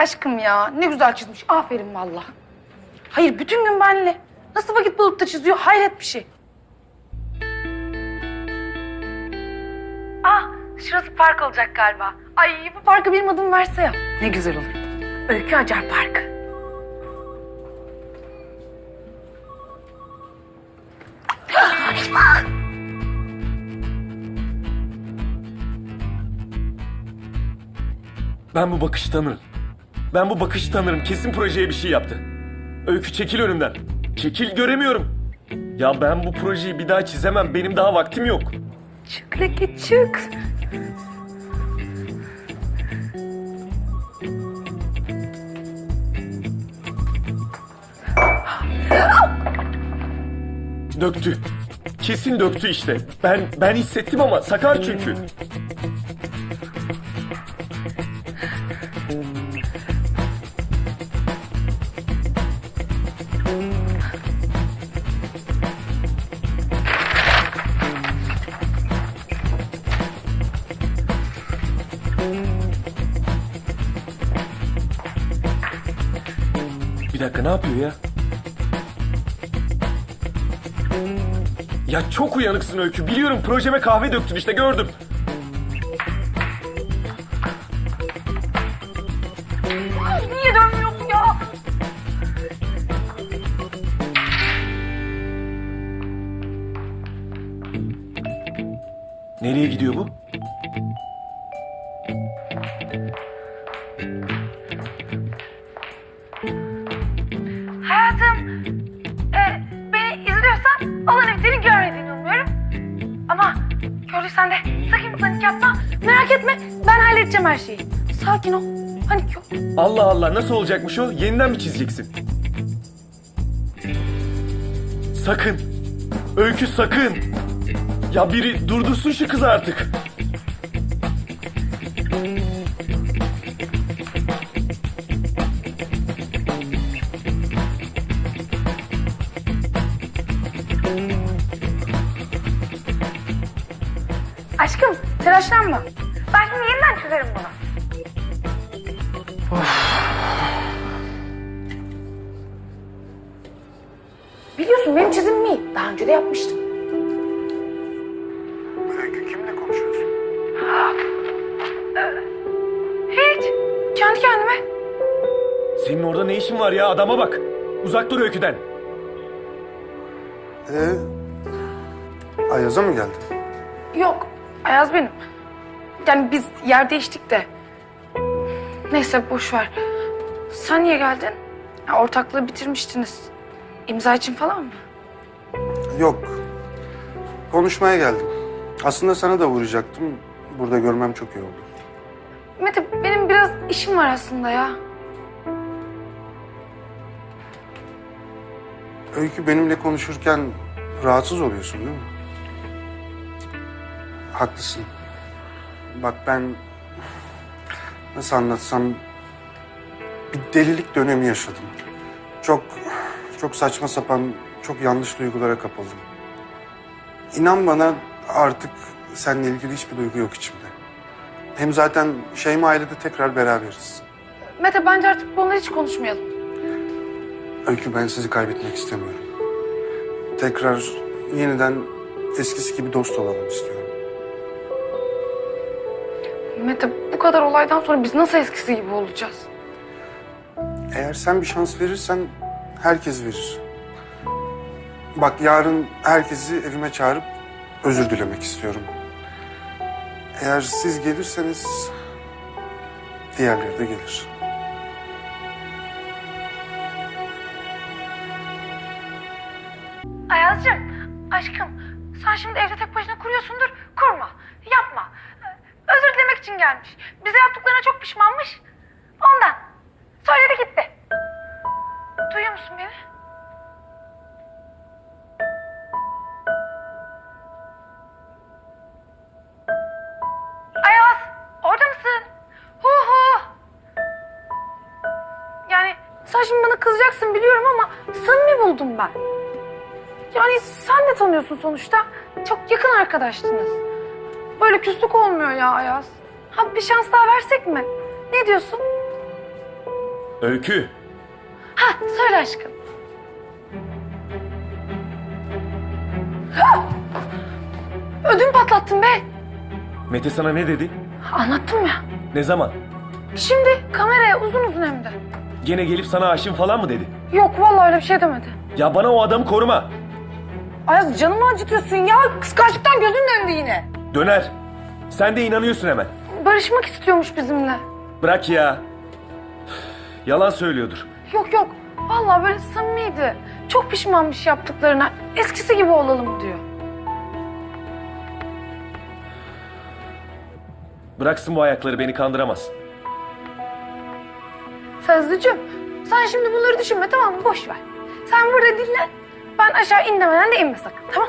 Aşkım ya ne güzel çizmiş. Aferin valla. Hayır bütün gün benle. Nasıl vakit bulup da çiziyor hayret bir şey. Ah şurası park olacak galiba. Ay bu parka benim adımı verse ya. Ne güzel olur. Öykü Acar Parkı. Ben bu bakışı tanırım. Ben bu bakışı tanırım. Kesin projeye bir şey yaptı. Öykü çekil önümden. Çekil göremiyorum. Ya ben bu projeyi bir daha çizemem. Benim daha vaktim yok. Çık Leke çık. Döktü. Kesin döktü işte. Ben ben hissettim ama sakar çünkü. Bir dakika ne yapıyor ya? Ya çok uyanıksın Öykü. Biliyorum projeme kahve döktün işte gördüm. Ay, niye dönmüyor bu ya? Nereye gidiyor bu? Sakın panik yapma. Merak etme, ben halledeceğim her şeyi. Sakin ol, panik yok. Allah Allah nasıl olacakmış o? Yeniden mi çizeceksin? Sakın. Öykü sakın. Ya biri durdursun şu kızı artık. Aşkım, telaşlanma. Ben şimdi yeniden çözerim bunu. Biliyorsun benim çizimim iyi. Daha önce de yapmıştım. Öykü kimle konuşuyorsun? Hiç. Kendi kendime. Senin orada ne işin var ya adama bak. Uzak dur Öykü'den. Ee, Ayaz'a mı geldin? Yok, Ayaz benim. Yani biz yer değiştik de. Neyse boş ver. Sen niye geldin? Ya, ortaklığı bitirmiştiniz. İmza için falan mı? Yok. Konuşmaya geldim. Aslında sana da uğrayacaktım. Burada görmem çok iyi oldu. Mete benim biraz işim var aslında ya. Öykü benimle konuşurken rahatsız oluyorsun değil mi? Haklısın. Bak ben nasıl anlatsam bir delilik dönemi yaşadım. Çok çok saçma sapan, çok yanlış duygulara kapıldım. İnan bana artık seninle ilgili hiçbir duygu yok içimde. Hem zaten Şeyma ile de tekrar beraberiz. Mete bence artık bunları hiç konuşmayalım. Öykü ben sizi kaybetmek istemiyorum. Tekrar yeniden eskisi gibi dost olalım istiyorum. Mete bu kadar olaydan sonra biz nasıl eskisi gibi olacağız? Eğer sen bir şans verirsen herkes verir. Bak yarın herkesi evime çağırıp özür dilemek istiyorum. Eğer siz gelirseniz diğerleri de gelir. İçin gelmiş. Bize yaptıklarına çok pişmanmış. Ondan. Söyledi gitti. Duyuyor musun beni? Ayaz, orada mısın? Hu hu. Yani sen şimdi bana kızacaksın biliyorum ama samimi buldum ben. Yani sen de tanıyorsun sonuçta. Çok yakın arkadaştınız. Böyle küslük olmuyor ya Ayaz. Ha bir şans daha versek mi? Ne diyorsun? Öykü. Ha söyle aşkım. Ha! Ödüm patlattın be. Mete sana ne dedi? Anlattım ya. Ne zaman? Şimdi kameraya uzun uzun hem de. Gene gelip sana aşığım falan mı dedi? Yok vallahi öyle bir şey demedi. Ya bana o adamı koruma. Ayaz canımı acıtıyorsun ya. Kıskançlıktan gözün döndü yine. Döner. Sen de inanıyorsun hemen. Barışmak istiyormuş bizimle. Bırak ya. Yalan söylüyordur. Yok yok. Vallahi böyle samimiydi. Çok pişmanmış yaptıklarına. Eskisi gibi olalım diyor. Bıraksın bu ayakları beni kandıramaz. Sazlıcığım sen şimdi bunları düşünme tamam mı? Boş ver. Sen burada dinlen. Ben aşağı in demeden de inme sakın tamam